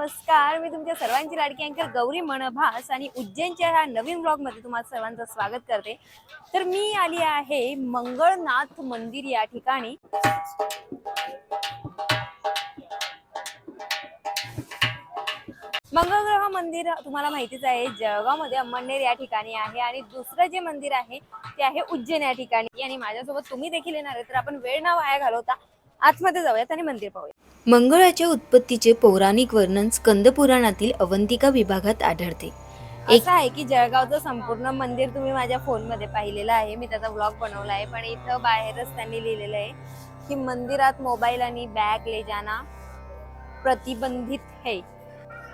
नमस्कार मी तुमच्या सर्वांची लाडकी अँकर गौरी मनभास आणि उज्जैनच्या ह्या नवीन ब्लॉगमध्ये तुम्हाला सर्वांचं स्वागत करते. तर मी आली आहे मंगळनाथ मंदिर या ठिकाणी. मंगळग्रह मंदिर तुम्हाला माहितीच आहे जळगावमध्ये अंमळनेर या ठिकाणी आहे आणि दुसरं जे मंदिर आहे ते आहे उज्जैन या ठिकाणी. आणि माझ्यासोबत तुम्ही देखील येणार आहे तर आपण वेळ ना वाया घालवता आतमध्ये जाऊयात आणि मंदिर पाहूया मंगळाच्या उत्पत्तीचे पौराणिक वर्णन स्कंद पुराणातील अवंतिका विभागात आढळते. एक- असं आहे की जळगावचं संपूर्ण मंदिर तुम्ही माझ्या फोनमध्ये पाहिलेलं आहे. मी त्याचा ब्लॉग बनवला आहे. पण इथं बाहेरच त्यांनी लिहिलेलं आहे की मंदिरात मोबाईल आणि बॅग ले जाना प्रतिबंधित है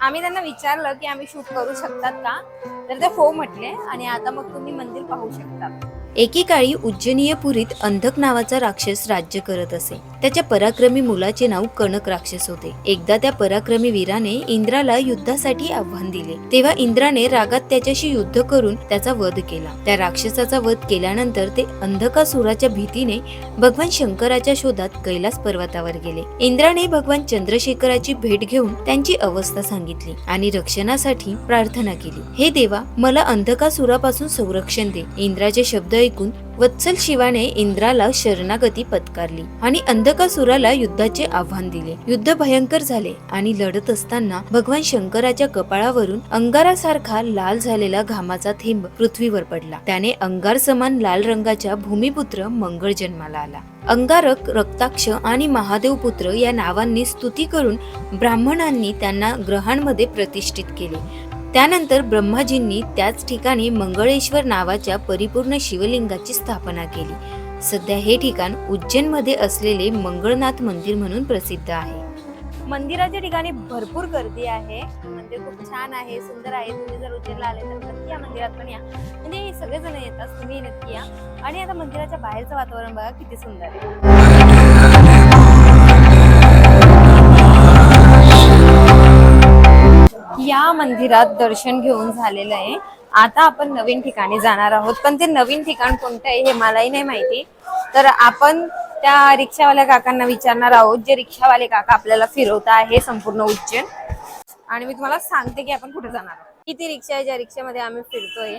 आम्ही त्यांना विचारलं की आम्ही शूट करू शकतात का? तर ते हो म्हटले आणि आता मग तुम्ही मंदिर पाहू शकता. एकेकाळी उज्जैनीय पुरीत अंधक नावाचा राक्षस राज्य करत असे. त्याच्या पराक्रमी मुलाचे नाव कणक राक्षस होते. एकदा त्या पराक्रमी वीराने इंद्राला युद्धासाठी आव्हान दिले. तेव्हा इंद्राने रागात त्याच्याशी युद्ध करून त्याचा वध केला. त्या राक्षसाचा वध केल्यानंतर ते अंधकासुराच्या भीतीने भगवान शंकराच्या शोधात कैलास पर्वतावर गेले. इंद्राने भगवान चंद्रशेखराची भेट घेऊन त्यांची अवस्था सांगितली आणि रक्षणासाठी प्रार्थना केली. हे देवा मला अंधकासुरापासून संरक्षण दे. इंद्राचे शब्द ऐकून वत्सल शिवाने इंद्राला शरणागती पत्कारली आणि अंधकासुराला युद्धाचे आव्हान दिले. युद्ध भयंकर झाले आणि लढत असताना भगवान शंकराच्या कपाळावरून अंगारासारखा लाल झालेला घामाचा थेंब पृथ्वीवर पडला. त्याने अंगार समान लाल रंगाच्या भूमिपुत्र मंगळ जन्माला आला. अंगारक रक्ताक्ष आणि महादेव पुत्र या नावांनी स्तुती करून ब्राह्मणांनी त्यांना ग्रहांमध्ये प्रतिष्ठित केले. त्यानंतर ब्रह्माजींनी त्याच ठिकाणी मंगळेश्वर नावाच्या परिपूर्ण शिवलिंगाची स्थापना केली. सध्या हे ठिकाण उज्जैनमध्ये असलेले मंगळनाथ मंदिर म्हणून प्रसिद्ध आहे. मंदिराच्या ठिकाणी भरपूर गर्दी आहे. मंदिर खूप छान आहे सुंदर आहे. तुम्ही जर उज्जैनला आले तर नक्की या मंदिरात पण या. म्हणजे सगळेजण येतात तुम्ही नक्की या. आणि आता मंदिराच्या बाहेरचं वातावरण बघा किती सुंदर आहे. या मंदिरात दर्शन घेऊन झालेलं आहे. आता आपण नवीन ठिकाणी जाणार आहोत. पण ते नवीन ठिकाण कोणतं आहे हे मलाही नाही माहिती. तर आपण त्या रिक्षावाल्या काकांना विचारणार आहोत. जे रिक्षावाले काका आपल्याला फिरवता आहे संपूर्ण उज्जैन. आणि मी तुम्हाला सांगते की आपण कुठे जाणार आहोत. रिक्षा आहे ज्या रिक्षामध्ये आम्ही फिरतोय.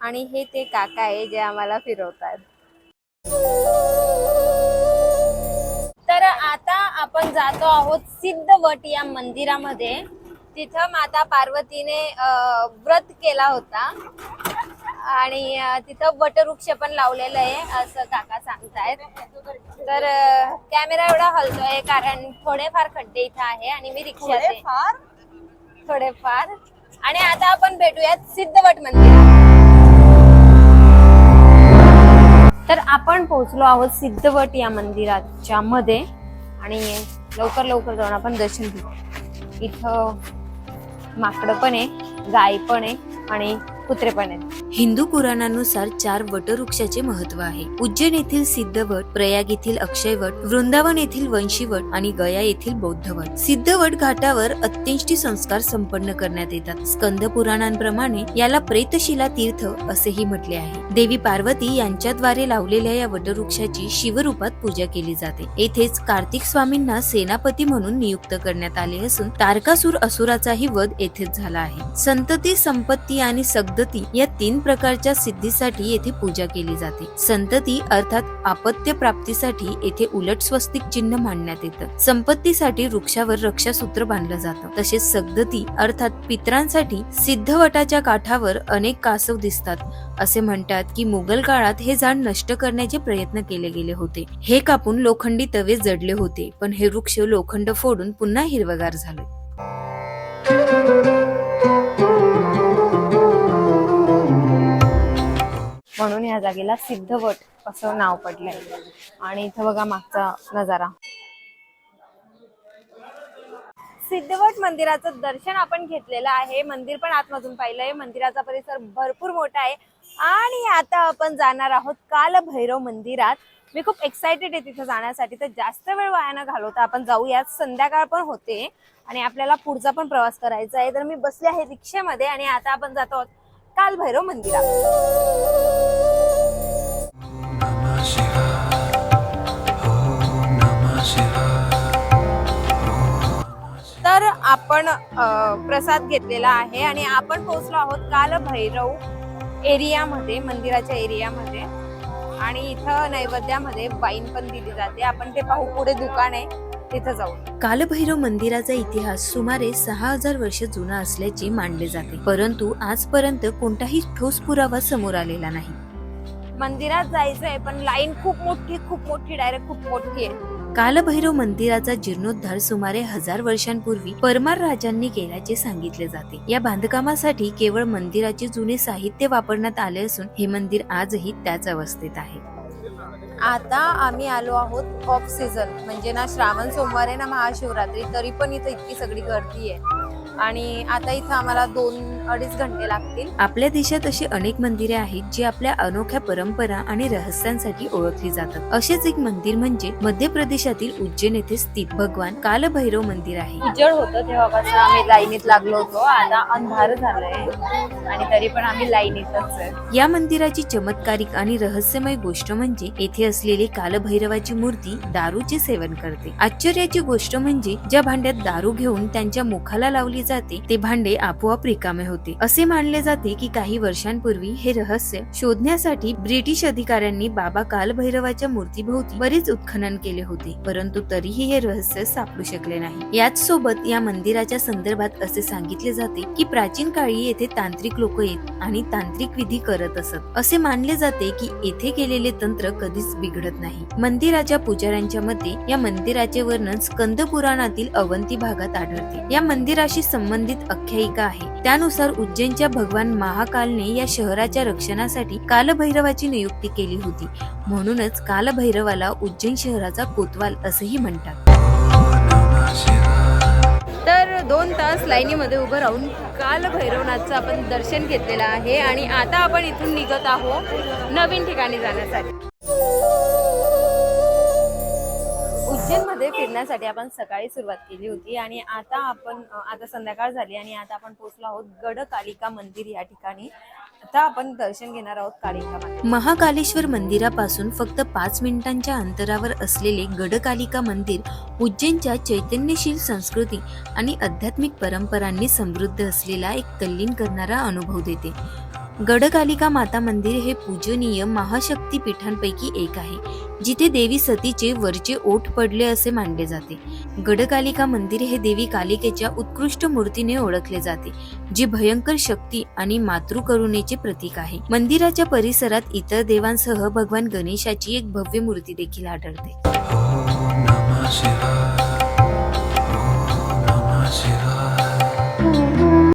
आणि हे ते काका आहे जे आम्हाला फिरवतात. तर आता आपण जातो आहोत सिद्धवट या मंदिरामध्ये. तिथं माता पार्वतीने व्रत केला होता. आणि तिथं वटवृक्ष पण लावलेलं आहे असं काका सांगतायत. तर कॅमेरा एवढा हलतोय कारण थोडेफार खड्डे इथं आहे आणि मी रिक्षात आहे. थोडेफार. आणि आता आपण भेटूयात सिद्धवट मंदिरात. तर आपण पोहोचलो आहोत सिद्धवट या मंदिराच्या मध्ये आणि लवकर लवकर जाऊन आपण दर्शन घेऊ. इथं माकडं पण आहे गाय पण आहे आणि कुत्रे पण आहेत हिंदू पुराणानुसार चार वटवृक्षाचे महत्त्व आहे. उज्जैन येथील सिद्धवट प्रयाग येथील अक्षयवट वृंदावन येथील वंशीवट आणि गया येथील बौद्धवट. सिद्धवट घाटावर अत्यंष्टी संस्कार संपन्न करण्यात येतात. स्कंद पुराणांप्रमाणे याला प्रेतशिला तीर्थ असेही म्हटले आहे. देवी पार्वती यांच्याद्वारे लावलेल्या या वटवृक्षाची शिवरूपात पूजा केली जाते. येथेच कार्तिक स्वामींना सेनापती म्हणून नियुक्त करण्यात आले असून तारकासूर असुराचाही वध येथेच झाला आहे. संतती संपत्ती आणि संतती या तीन प्रकारच्या सिद्धीसाठी येथे पूजा केली जाते. संतती अर्थात आपत्य प्राप्तीसाठी येथे उलट स्वस्तिक चिन्ह मांडण्यात येतं. संपत्तीसाठी वृक्षावर रक्षासूत्र बांधलं जातं. तसेच सगदती अर्थात पित्रांसाठी सिद्धवटाच्या काठावर अनेक कासव दिसतात. असे म्हणतात की मुघल काळात हे झाड नष्ट करण्याचे प्रयत्न केले गेले होते. हे कापून लोखंडी तवे जडले होते पण हे वृक्ष लोखंड फोडून पुन्हा हिरवगार झाले. ह्या जागेला सिद्धवट असं नाव पडलंय. आणि इथं बघा मागचा नजारा. सिद्धवट मंदिराचं दर्शन आपण घेतलेलं आहे. मंदिर पण आतमधून पाहिलंय. मंदिराचा परिसर भरपूर मोठा आहे. आणि आता आपण जाणार आहोत कालभैरव मंदिरात. मी खूप एक्सायटेड आहे तिथं जाण्यासाठी. तर जास्त वेळ वाया न घालवता आपण जाऊयात. संध्याकाळ पण होते. आणि आपल्याला पुढचा पण प्रवास करायचा आहे. तर मी बसले आहे रिक्षेमध्ये आणि आता आपण जातो आहोत कालभैरव मंदिरात. आपण प्रसाद घेतलेला आहे आणि आपण पोहोचलो आहोत काल भैरव एरियामध्ये मंदिराच्या एरियामध्ये. आणि इथं नैवेद्यामध्ये वाईन पण दिली जाते. आपण ते पाहू पुढे दुकान आहे तिथं जाऊ. कालभैरव मंदिराचा इतिहास सुमारे सहा हजार वर्ष जुना असल्याचे मानले जाते. परंतु आजपर्यंत कोणताही ठोस पुरावा समोर आलेला नाही. मंदिरात जायचंय पण लाईन खूप मोठी खूप मोठी डायरेक्ट खूप मोठी आहे. कालभैरव मंदिराचा जीर्णोद्धार सुमारे हजार वर्षांपूर्वी परमार राजांनी केल्याचे सांगितले जाते. या बांधकामासाठी केवळ मंदिराचे जुने साहित्य वापरण्यात आले असून हे मंदिर आजही त्याच अवस्थेत आहे. आता आम्ही आलो आहोत ऑफ सीझन म्हणजे ना श्रावण सोमवार आहे ना महाशिवरात्री तरी पण इथं इतकी सगळी गर्दी आहे. आणि आता इथं आम्हाला दोन अडीच घंटे लागतील. आपल्या देशात अशी अनेक मंदिरे आहेत जी आपल्या अनोख्या परंपरा आणि रहस्यांसाठी ओळखली जातात. असेच एक मंदिर म्हणजे मध्य प्रदेशातील उज्जैन येथे स्थित भगवान कालभैरव मंदिर आहे. उजळ होतं तेव्हापासून आम्ही लाईनीत लागलो होतो. आता अंधार झालंय आणि तरी पण आम्ही लाईनीतच आहे. या मंदिराची चमत्कारिक आणि रहस्यमय गोष्ट म्हणजे येथे असलेली कालभैरवाची मूर्ती दारूचे सेवन करते. आश्चर्याची गोष्ट म्हणजे ज्या भांड्यात दारू घेऊन त्यांच्या मुखाला लावली जाते ते भांडे आपोआप रिकामे होते. असे मानले जाते की काही वर्षांपूर्वी हे रहस्य शोधण्यासाठी ब्रिटिश अधिकाऱ्यांनी बाबा कालभैरवाच्या मूर्तीभोवती बरेच उत्खनन केले होते परंतु तरीही हे रहस्य सापडू शकले नाही. याच सोबत या मंदिराच्या संदर्भात असे सांगितले जाते की प्राचीन काळी येथे तांत्रिक लोक येत आणि तांत्रिक विधी करत असत. असे मानले जाते की येथे केलेले तंत्र कधीच बिघडत नाही. मंदिराच्या पुजाऱ्यांच्या मते या मंदिराचे वर्णन स्कंद पुराणातील अवंती भागात आढळते. या मंदिराशी संबंधित आख्यायिका आहे. त्यानुसार उज्जैनच्या भगवान महाकालने या शहराच्या रक्षणासाठी कालभैरवाची नियुक्ती केली होती. म्हणूनच कालभैरवाला उज्जैन शहराचा कोतवाल असेही म्हणतात. तर दोन तास लाईनीमध्ये उभं राहून काल भैरवनाथचं आपण दर्शन घेतलेलं आहे आणि आता आपण इथून निघत आहोत नवीन ठिकाणी जाण्यासाठी. फिरण्यासाठी आपण सकाळी सुरुवात केली होती आणि आता आपण आता संध्याकाळ झाली आणि आता आपण पोहोचलो आहोत गड कालिका मंदिर या ठिकाणी. आता आपण दर्शन घेणार आहोत कालिका महाकालेश्वर मंदिरापासून फक्त पाच मिनिटांच्या अंतरावर असलेले गडकालिका मंदिर उज्जैनच्या चैतन्यशील संस्कृती आणि आध्यात्मिक परंपरांनी समृद्ध असलेला एक तल्लीन करणारा अनुभव देते. गडकालिका माता मंदिर हे पूजनीय महाशक्तीपीठांपैकी एक आहे. जिथे देवी सतीचे वरचे ओठ पडले असे मानले जाते. गडकालिका मंदिर हे देवी कालिकेच्या उत्कृष्ट मूर्तीने ओळखले जाते जे भयंकर शक्ती आणि मातृकरुणेचे प्रतीक आहे. मंदिराच्या परिसरात इतर देवांसह भगवान गणेशाची एक भव्य मूर्ती देखील आढळते.